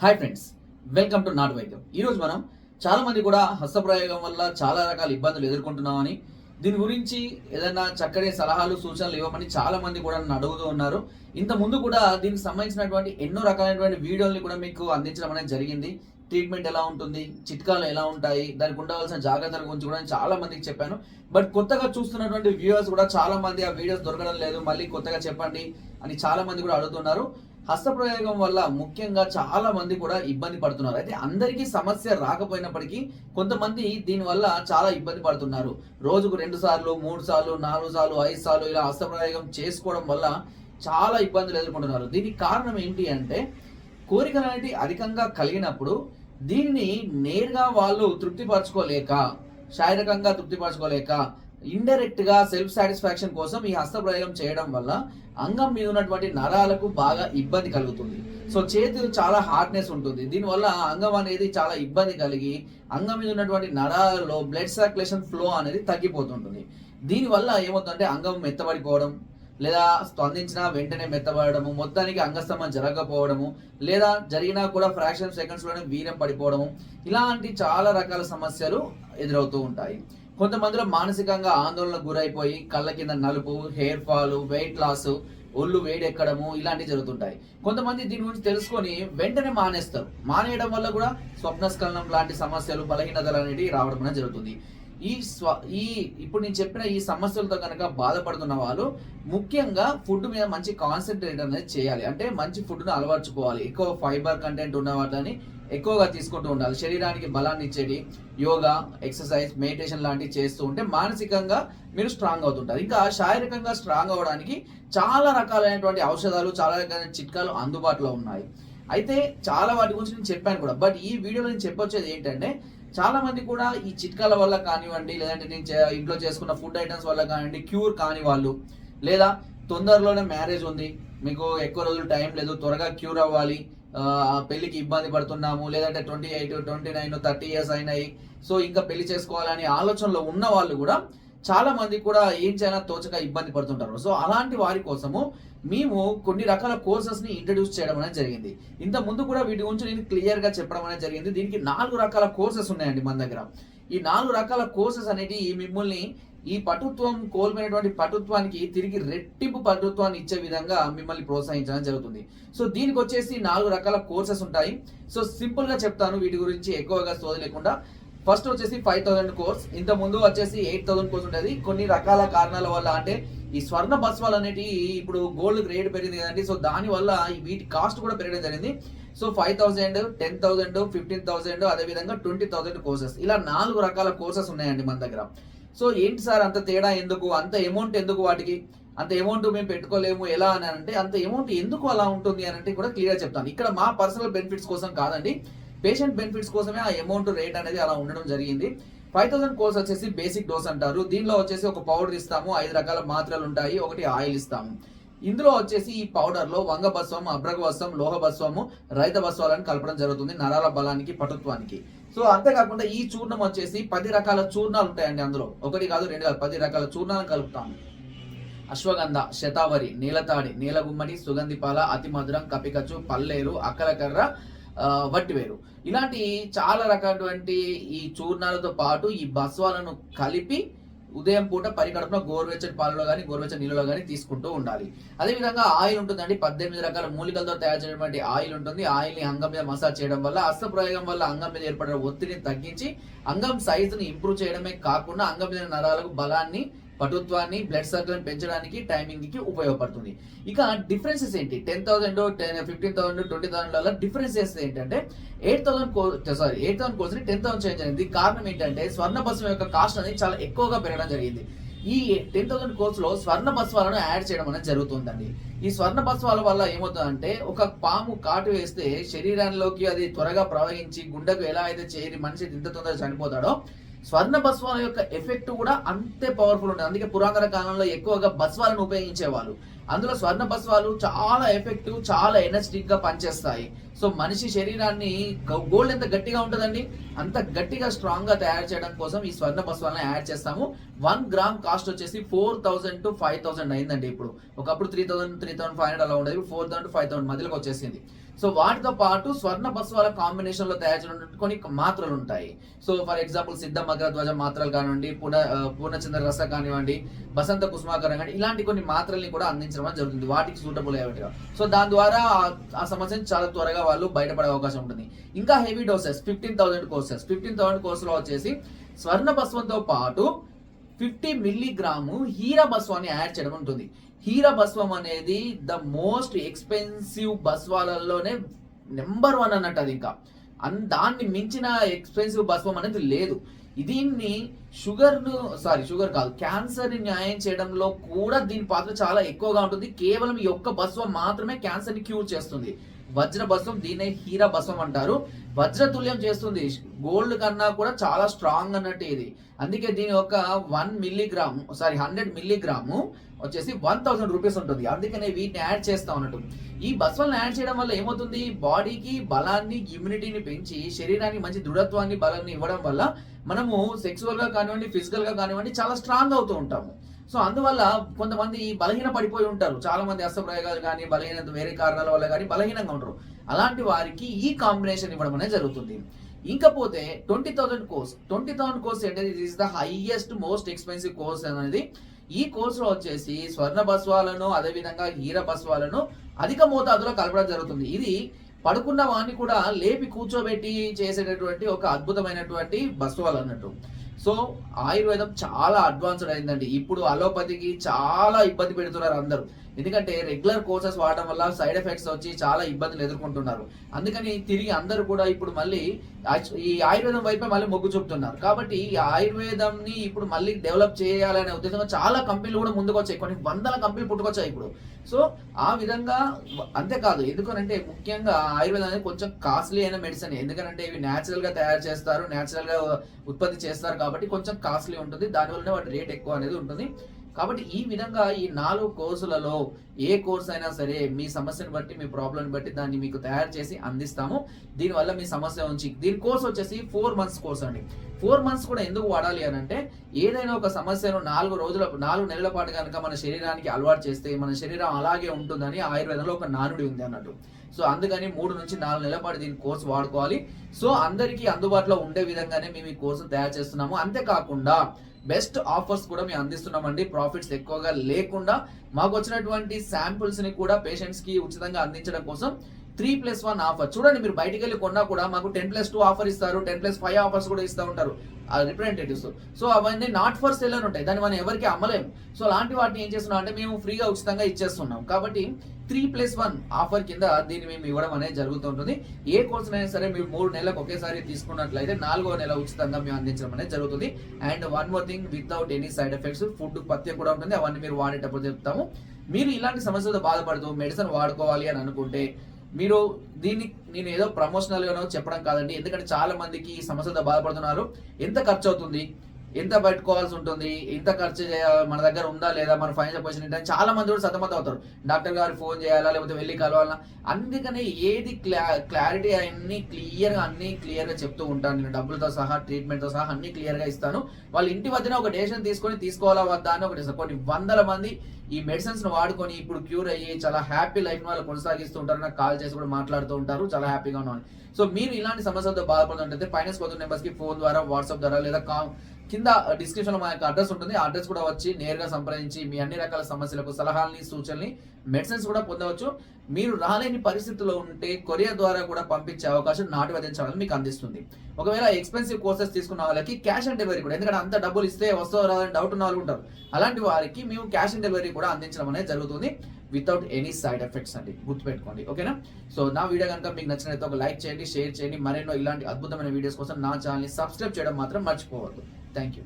Hi friends welcome to నాట్ వైద్యం ఈరోజు మనం చాలా మంది కూడా హస్తప్రయోగం వల్ల చాలా రకాల ఇబ్బందులు ఎదుర్కొంటున్నామని దీని గురించి ఏదైనా చక్కటి సలహాలు సూచనలు ఇవ్వమని చాలా మంది కూడా నన్ను అడుగుతూ ఉన్నారు. ఇంత ముందు కూడా దీనికి సంబంధించినటువంటి ఎన్నో రకాలైనటువంటి వీడియోల్ని కూడా మీకు అందించడం అనేది జరిగింది. ట్రీట్మెంట్ ఎలా ఉంటుంది చిట్కాలు ఎలా ఉంటాయి దానికి ఉండవలసిన జాగ్రత్తల గురించి కూడా నేను చాలా మందికి చెప్పాను. బట్ కొత్తగా చూస్తున్నటువంటి వ్యూవర్స్ కూడా చాలా మంది ఆ వీడియోస్ దొరకడం లేదు మళ్ళీ కొత్తగా చెప్పండి అని చాలా మంది కూడా అడుగుతున్నారు. హస్తప్రయోగం వల్ల ముఖ్యంగా చాలా మంది కూడా ఇబ్బంది పడుతున్నారు. అయితే అందరికీ సమస్య రాకపోయినప్పటికీ కొంతమంది దీనివల్ల చాలా ఇబ్బంది పడుతున్నారు. రోజుకు రెండు సార్లు మూడు సార్లు నాలుగు సార్లు ఐదు సార్లు ఇలా హస్తప్రయోగం చేసుకోవడం వల్ల చాలా ఇబ్బందులు ఎదుర్కొంటున్నారు. దీనికి కారణం ఏంటి అంటే కోరికలు అనేది అధికంగా కలిగినప్పుడు దీన్ని నేరుగా వాళ్ళు తృప్తిపరచుకోలేక శారీరకంగా తృప్తిపరచుకోలేక ఇండైరెక్ట్గా సెల్ఫ్ సాటిస్ఫాక్షన్ కోసం ఈ హస్త ప్రయోగం చేయడం వల్ల అంగం మీద ఉన్నటువంటి నరాలకు బాగా ఇబ్బంది కలుగుతుంది. సో చేతులు చాలా హార్డ్నెస్ ఉంటుంది. దీనివల్ల అంగం అనేది చాలా ఇబ్బంది కలిగి అంగం మీద ఉన్నటువంటి నరాలలో బ్లడ్ సర్క్యులేషన్ ఫ్లో అనేది తగ్గిపోతుంటుంది. దీనివల్ల ఏమవుతుందంటే అంగం మెత్తబడిపోవడం లేదా స్పందించినా వెంటనే మెత్తబడము మొత్తానికి అంగస్తంభం జరగకపోవడము లేదా జరిగినా కూడా ఫ్రాక్షన్ సెకండ్స్లోనే వీరం పడిపోవడము ఇలాంటి చాలా రకాల సమస్యలు ఎదురవుతూ ఉంటాయి. కొంతమందిలో మానసికంగా ఆందోళనకు గురైపోయి కళ్ళ కింద నలుపు హెయిర్ ఫాల్ వెయిట్ లాస్ ఒళ్ళు వేడెక్కడము ఇలాంటివి జరుగుతుంటాయి. కొంతమంది దీని గురించి తెలుసుకొని వెంటనే మానేస్తారు. మానేయడం వల్ల కూడా స్వప్నస్ఖలనం లాంటి సమస్యలు బలహీనతలు అనేవి రావడం అనేది జరుగుతుంది. ఈ స్వ ఈ ఇప్పుడు నేను చెప్పిన ఈ సమస్యలతో కనుక బాధపడుతున్న వాళ్ళు ముఖ్యంగా ఫుడ్ మీద మంచి కాన్సన్ట్రేట్ అనేది చేయాలి. అంటే మంచి ఫుడ్ను అలవర్చుకోవాలి. ఎక్కువ ఫైబర్ కంటెంట్ ఉన్న వాటిని ఎక్కువగా తీసుకుంటూ ఉండాలి. శరీరానికి బలాన్ని ఇచ్చేది యోగా ఎక్సర్సైజ్ మెడిటేషన్ లాంటివి చేస్తూ ఉంటే మానసికంగా మీరు స్ట్రాంగ్ అవుతుంటారు. ఇంకా శారీరకంగా స్ట్రాంగ్ అవ్వడానికి చాలా రకాలైనటువంటి ఔషధాలు చాలా రకాలైన చిట్కాలు అందుబాటులో ఉన్నాయి. అయితే చాలా వాటి గురించి నేను చెప్పాను కూడా. బట్ ఈ వీడియోలో నేను చెప్పొచ్చేది ఏంటంటే చాలా మంది కూడా ఈ చిట్కాల వల్ల కానివ్వండి లేదంటే నేను చే- ఇంట్లో చేసుకున్న ఫుడ్ ఐటమ్స్ వల్ల కానివ్వండి క్యూర్ కాని వాళ్ళు లేదా తొందరలోనే మ్యారేజ్ ఉంది మీకు ఎక్కువ రోజులు టైం లేదు త్వరగా క్యూర్ అవ్వాలి పెళ్ళికి ఇబ్బంది పడుతున్నాము లేదంటే twenty eight twenty nine thirty years అయినాయి. సో ఇంకా పెళ్ళి చేసుకోవాలని ఆలోచనలో ఉన్న వాళ్ళు కూడా చాలా మంది కూడా ఏం చేయాలో తోచక ఇబ్బంది పడుతుంటారు. సో అలాంటి వారి కోసము మేము కొన్ని రకాల కోర్సెస్ని ఇంట్రడ్యూస్ చేయడం అనేది జరిగింది. ఇంత ముందు కూడా వీటి గురించి నేను క్లియర్గా చెప్పడం అనేది జరిగింది. దీనికి నాలుగు రకాల కోర్సెస్ ఉన్నాయండి మన దగ్గర. ఈ నాలుగు రకాల కోర్సెస్ అనేటివి మిమ్మల్ని ఈ పటుత్వం కోల్పోయినటువంటి పటుత్వానికి తిరిగి రెట్టింపు పటుత్వాన్ని ఇచ్చే విధంగా మిమ్మల్ని ప్రోత్సహించడం జరుగుతుంది. సో దీనికి వచ్చేసి నాలుగు రకాల కోర్సెస్ ఉంటాయి. సో సింపుల్గా చెప్తాను వీటి గురించి ఎక్కువగా సోది లేకుండా. ఫస్ట్ వచ్చేసి ఫైవ్ థౌసండ్ కోర్స్. ఇంత ముందు వచ్చేసి ఎయిట్ థౌసండ్ కోర్స్ ఉంటుంది కొన్ని రకాల కారణాల వల్ల అంటే ఈ స్వర్ణ బస్వాలు అనేటివి ఇప్పుడు గోల్డ్ రేట్ పెరిగింది కదండి. సో దానివల్ల వీటి కాస్ట్ కూడా పెరగడం జరిగింది. So five thousand ten thousand fifteen thousand అదేవిధంగా ట్వంటీ థౌసండ్ కోర్సెస్. ఇలా నాలుగు రకాల కోర్సెస్ ఉన్నాయండి మన దగ్గర. సో ఏంటి సార్ అంత తేడా ఎందుకు? అంత అమౌంట్ ఎందుకు వాటికి? అంత అమౌంట్ మేము పెట్టుకోలేము. ఎలా అని అంటే అంత అమౌంట్ ఎందుకు అలా ఉంటుంది అని అంటే కూడా క్లియర్ చెప్తాను. ఇక్కడ మా పర్సనల్ బెనిఫిట్స్ కోసం కాదండి పేషెంట్ బెనిఫిట్స్ కోసమే ఆ అమౌంట్ రేట్ అనేది అలా ఉండడం జరిగింది. ఫైవ్ థౌసండ్ కోర్స్ వచ్చేసి బేసిక్ డోస్ అంటారు. దీనిలో వచ్చేసి ఒక పౌడర్ ఇస్తాము ఐదు రకాల మాత్రలు ఉంటాయి ఒకటి ఆయిల్ ఇస్తాము. ఇందులో వచ్చేసి ఈ పౌడర్లో వంగ బస్వం అబ్రగ బస్వం లోహ రైత బస్వాలను కలపడం జరుగుతుంది నరాల బలానికి పటుత్వానికి. సో అంతేకాకుండా ఈ చూర్ణం వచ్చేసి పది రకాల చూర్ణాలు ఉంటాయండి అందులో. ఒకటి కాదు రెండు కాదు పది రకాల చూర్ణాలను కలుపుతాము అశ్వగంధ శతావరి నీలతాడి నీలగుమ్మడి సుగంధిపాల అతి మధురం కపికచ్చు పల్లేరు అక్కలకర్ర వట్టివేరు. ఇలాంటి చాలా రకాలటువంటి ఈ చూర్ణాలతో పాటు ఈ బస్వాలను కలిపి ఉదయం పూట పరికడపన గోరువెచ్చని పాలలో కానీ గోరువెచ్చని నీళ్ళలో కానీ తీసుకుంటూ ఉండాలి. అదేవిధంగా ఆయిల్ ఉంటుందండి. పద్దెనిమిది రకాల మూలికలతో తయారు చేయటువంటి ఆయిల్ ఉంటుంది. ఆయిల్ని అంగం మీద మసాజ్ చేయడం వల్ల అస్తప్రయోగం వల్ల అంగం మీద ఏర్పడిన ఒత్తిడిని తగ్గించి అంగం సైజుని ఇంప్రూవ్ చేయడమే కాకుండా అంగం మీద నరాలకు బలాన్ని పటుత్వాన్ని బ్లడ్ సర్కిల్ పెంచడానికి టైమింగ్కి ఉపయోగపడుతుంది. ఇక డిఫరెన్సెస్ ఏంటి? Ten thousand ten fifteen thousand twenty thousand వల్ల డిఫరెన్సెస్ ఏంటంటే eight thousand course sorry eight thousand course ten thousand change అయింది కారణం ఏంటంటే స్వర్ణ బస్వం యొక్క కాస్ట్ అనేది చాలా ఎక్కువగా పెరగడం జరిగింది. ఈ టెన్ థౌసండ్ కోర్స్లో స్వర్ణ భస్వాలను యాడ్ చేయడం అనేది జరుగుతుందండి. ఈ స్వర్ణ బస్వాల వల్ల ఏమవుతుందంటే ఒక పాము కాటు వేస్తే శరీరంలోకి అది త్వరగా ప్రవహించి గుండెకు ఎలా అయితే చేరి మనిషి ఇంత తొందరగా చనిపోతాడో స్వర్ణ బస్వాల యొక్క ఎఫెక్ట్ కూడా అంతే పవర్ఫుల్ ఉంటుంది అందుకే పురాతన కాలంలో ఎక్కువగా బస్వాలను ఉపయోగించేవాళ్ళు. అందులో స్వర్ణ బస్వాలు చాలా ఎఫెక్టివ్ చాలా ఎనర్జెటిక్గా పనిచేస్తాయి. సో మనిషి శరీరాన్ని గోల్డ్ ఎంత గట్టిగా ఉంటుందండి? అంత గట్టిగా స్ట్రాంగ్గా తయారు చేయడం కోసం ఈ స్వర్ణ బస్వాలను యాడ్ చేస్తాము. వన్ గ్రామ్ కాస్ట్ వచ్చేసి four thousand to five thousand అయిందండి ఇప్పుడు. ఒకప్పుడు three thousand three thousand five hundred అలా ఉండేది ఫోర్ థౌసండ్ ఫైవ్ థౌసండ్ మధ్యలోకి వచ్చేసింది. సో వాటితో పాటు స్వర్ణ బస్వాల కాంబినేషన్లో తయారు చేయడం కొన్ని మాత్రలు ఉంటాయి. సో ఫర్ ఎగ్జాంపుల్ సిద్ధ మగ్రధ్వజ మాత్రలు కానివ్వండి పూర్ణ పూర్ణచంద్ర రస కానివ్వండి బసంత కుసుమాకరం కానీ ఇలాంటి కొన్ని మాత్రల్ని కూడా అందించడం జరుగుతుంది. వాటికి సూటబుల్ అయ్యేట్టుగా సో దాని ద్వారా ఆ- సమస్యను చాలా త్వరగా వాళ్ళు బయటపడే అవకాశం ఉంటుంది. ఇంకా heavy doses fifteen thousand courses fifteen thousand కోర్సులో వచ్చేసి స్వర్ణ భస్వంతో పాటు ఫిఫ్టీ మిల్లీగ్రాము హీరా భస్వాన్ని యాడ్ చేయడం ఉంటుంది. హీరా భస్వం అనేది ద మోస్ట్ ఎక్స్పెన్సివ్ భస్వాలలోనే నెంబర్ వన్ అన్నట్టు అది ఇంకా. అన్ దాన్ని మించిన ఎక్స్పెన్సివ్ భస్వం అనేది లేదు. దీన్ని షుగర్ను సారీ షుగర్ కాదు క్యాన్సర్ని న్యాయం చేయడంలో కూడా దీని పాత్ర చాలా ఎక్కువగా ఉంటుంది. కేవలం ఈ ఒక్క బస్వం మాత్రమే క్యాన్సర్ని క్యూర్ చేస్తుంది. వజ్ర బస్వం దీన్నే హీరా బస్వం అంటారు. వజ్రతుల్యం చేస్తుంది. గోల్డ్ కన్నా కూడా చాలా స్ట్రాంగ్ అన్నట్టు ఇది. అందుకే దీని యొక్క one milligram sorry hundred milligram వచ్చేసి వన్ థౌసండ్ రూపీస్ ఉంటుంది. అందుకనే వీటిని యాడ్ చేస్తా ఉన్నట్టు. ఈ బస్వల్ని యాడ్ చేయడం వల్ల ఏమవుతుంది? బాడీకి బలాన్ని ఇమ్యూనిటీని పెంచి శరీరానికి మంచి దృఢత్వాన్ని బలాన్ని ఇవ్వడం వల్ల మనము సెక్సువల్గా కానివ్వండి ఫిజికల్గా కానివ్వండి చాలా స్ట్రాంగ్ అవుతూ ఉంటాము. సో అందువల్ల కొంతమంది బలహీన పడిపోయి ఉంటారు. చాలా మంది అస్తప్రయోగాలు కానీ బలహీనత వేరే కారణాల వల్ల కానీ బలహీనంగా ఉంటారు అలాంటి వారికి ఈ కాంబినేషన్ ఇవ్వడం అనేది జరుగుతుంది. ఇంకపోతే twenty thousand course twenty thousand course ఏంటంటే it is the highest most expensive course అనేది ఈ కోర్సులో వచ్చేసి స్వర్ణ బస్వాలను అదేవిధంగా హీర బస్వాలను అధిక మోతాదులో కలపడం జరుగుతుంది. ఇది పడుకున్న వాడిని కూడా లేపి కూర్చోబెట్టి చేసేటటువంటి ఒక అద్భుతమైనటువంటి బస్వాలు అన్నట్టు. సో ఆయుర్వేదం చాలా అడ్వాన్స్డ్ అయిందండి. ఇప్పుడు అలోపతికి చాలా ఇబ్బంది పెడుతున్నారు అందరూ. ఎందుకంటే రెగ్యులర్ కోర్సెస్ వాడడం వల్ల సైడ్ ఎఫెక్ట్స్ వచ్చి చాలా ఇబ్బందులు ఎదుర్కొంటున్నారు. అందుకని తిరిగి అందరూ కూడా ఇప్పుడు మళ్ళీ ఈ ఆయుర్వేదం వైపే మళ్ళీ మొగ్గు చూపుతున్నారు. కాబట్టి ఈ ఆయుర్వేదంని ఇప్పుడు మళ్ళీ డెవలప్ చేయాలనే ఉద్దేశంగా చాలా కంపెనీలు కూడా ముందుకు వచ్చాయి కొన్ని వందల కంపెనీలు పుట్టుకొచ్చాయి ఇప్పుడు. సో ఆ విధంగా అంతేకాదు. ఎందుకనంటే ముఖ్యంగా ఆయుర్వేదం అనేది కొంచెం కాస్ట్లీ అయిన మెడిసిన్ ఎందుకంటే ఇవి న్యాచురల్గా తయారు చేస్తారు న్యాచురల్గా ఉత్పత్తి చేస్తారు కాబట్టి కొంచెం కాస్ట్లీ ఉంటుంది. దానివల్లనే వాటి రేట్ ఎక్కువ అనేది ఉంటుంది. కాబట్టి ఈ విధంగా ఈ నాలుగు కోర్సులలో ఏ కోర్స్ అయినా సరే మీ సమస్యను బట్టి మీ ప్రాబ్లమ్ని బట్టి దాన్ని మీకు తయారు చేసి అందిస్తాము. దీనివల్ల మీ సమస్య ఉంచి దీని కోర్స్ వచ్చేసి ఫోర్ మంత్స్ కోర్స్ అండి. ఫోర్ మంత్స్ కూడా ఎందుకు వాడాలి అని అంటే ఏదైనా ఒక సమస్యను నాలుగు రోజుల నాలుగు నెలల పాటు కనుక మన శరీరానికి అలవాటు చేస్తే మన శరీరం అలాగే ఉంటుందని ఆయుర్వేదంలో ఒక నానుడి ఉంది అన్నట్టు. సో అందుకని మూడు నుంచి నాలుగు నెలల పాటు దీని కోర్స్ వాడుకోవాలి. సో అందరికీ అందుబాటులో ఉండే విధంగానే మేము ఈ కోర్సు తయారు చేస్తున్నాము. అంతేకాకుండా బెస్ట్ ఆఫర్స్ కూడా మేము అందిస్తున్నామండి. ప్రాఫిట్స్ ఎక్కువగా లేకుండా మాకు వచ్చినటువంటి శాంపుల్స్ని కూడా పేషెంట్స్కి ఉచితంగా అందించడం కోసం త్రీ ప్లస్ వన్ ఆఫర్ చూడండి మీరు బయటికి వెళ్ళి కొన్నా కూడా మాకు టెన్ ప్లస్ టూ ఆఫర్ ఇస్తారు. టెన్ ప్లస్ ఫైవ్ ఆఫర్స్ కూడా ఇస్తూ ఉంటారు. రిప్రజెంటేటివ్స్ సో అవన్నీ నాట్ ఫర్ సెల్ అని ఉంటాయి. దాన్ని మనం ఎవరికి అమ్మలేము సో అలాంటి వాటిని ఏం చేస్తున్నాం అంటే మేము ఫ్రీగా ఉచితంగా ఇచ్చేస్తున్నాం. కాబట్టి త్రీ ప్లస్ వన్ ఆఫర్ కింద దీన్ని మేము ఇవ్వడం అనేది జరుగుతుంటుంది ఏ కోర్స్ అయినా సరే మీరు మూడు నెలలకు ఒకేసారి తీసుకున్నట్లయితే నాలుగో నెల ఉచితంగా మేము అందించడం అనేది జరుగుతుంది. And one more thing without any side effects food పత్యం కూడా ఉంటుంది. అవన్నీ మీరు వాడేటప్పుడు చెప్తాము. మీరు ఇలాంటి సమస్యలతో బాధపడుతూ మెడిసిన్ వాడుకోవాలి అని అనుకుంటే మీరు దీన్ని నేను ఏదో ప్రమోషనల్గానో చెప్పడం కాదండి. ఎందుకంటే చాలా మందికి ఈ సమస్యలతో బాధపడుతున్నారు. ఎంత ఖర్చు అవుతుంది? ఎంత పెట్టుకోవాల్సి ఉంటుంది? ఎంత ఖర్చు చేయాలి? మన దగ్గర ఉందా లేదా? మన ఫైనాన్షియల్ పొజిషన్ ఏంటని చాలా మంది కూడా సతమతం అవుతారు. డాక్టర్ గారు ఫోన్ చేయాలా? లేకపోతే వెళ్ళి కలవాలా? అందుకని ఏది క్లా క్లారిటీ అన్ని క్లియర్గా అన్ని క్లియర్గా చెప్తూ ఉంటాను. నేను డబ్బులతో సహా ట్రీట్మెంట్తో సహా అన్ని క్లియర్గా ఇస్తాను. వాళ్ళ ఇంటి వద్దనే ఒక డెసిషన్ తీసుకొని తీసుకోవాలా వద్దా అని ఒక కొన్ని వందల మంది ఈ మెడిసిన్స్ను వాడుకొని ఇప్పుడు క్యూర్ అయ్యి చాలా హ్యాపీ లైఫ్ వాళ్ళు కొనసాగిస్తూ ఉంటారు నాకు కాల్ చేసి కూడా మాట్లాడుతూ ఉంటారు. చాలా హ్యాపీగా ఉన్నాను. సో మీరు ఇలాంటి సమస్యలతో బాధపడుతుంటే ఫైనాన్స్ కొత్త నెంబర్స్కి ఫోన్ ద్వారా వాట్సాప్ ద్వారా లేదా కా- కింద డిస్క్రిప్షన్లో మా యొక్క అడ్రస్ ఉంటుంది. ఆ అడ్రస్ కూడా వచ్చి నేరుగా సంప్రదించి మీ అన్ని రకాల సమస్యలకు సలహాలని సూచనని మెడిసిన్స్ కూడా పొందవచ్చు. మీరు రాలేని పరిస్థితుల్లో ఉంటే కొరియర్ ద్వారా కూడా పంపించే అవకాశం నాటు వైద్యం మీకు అందిస్తుంది. ఒకవేళ ఎక్స్పెన్సివ్ కోర్సెస్ తీసుకున్న వాళ్ళకి క్యాష్ ఆన్ డెలివరీ కూడా ఎందుకంటే అంత డబ్బులు ఇస్తే వస్తో రాదని డౌట్ ఉన్న వాళ్ళు ఉంటారు. అలాంటి వారికి మేము క్యాష్ ఆన్ డెలివరీ కూడా అందించడం అనేది జరుగుతుంది. వితౌట్ ఎనీ సైడ్ ఎఫెక్ట్స్ అండి గుర్తుపెట్టుకోండి. ఓకేనా? సో నా వీడియో కనుక మీకు నచ్చినట్లయితే ఒక లైక్ చేయండి షేర్ చేయండి. మరెన్నో ఇలాంటి అద్భుతమైన వీడియోస్ కోసం నా ఛానల్ని సబ్స్క్రైబ్ చేయడం మాత్రం మర్చిపోవద్దు. Thank you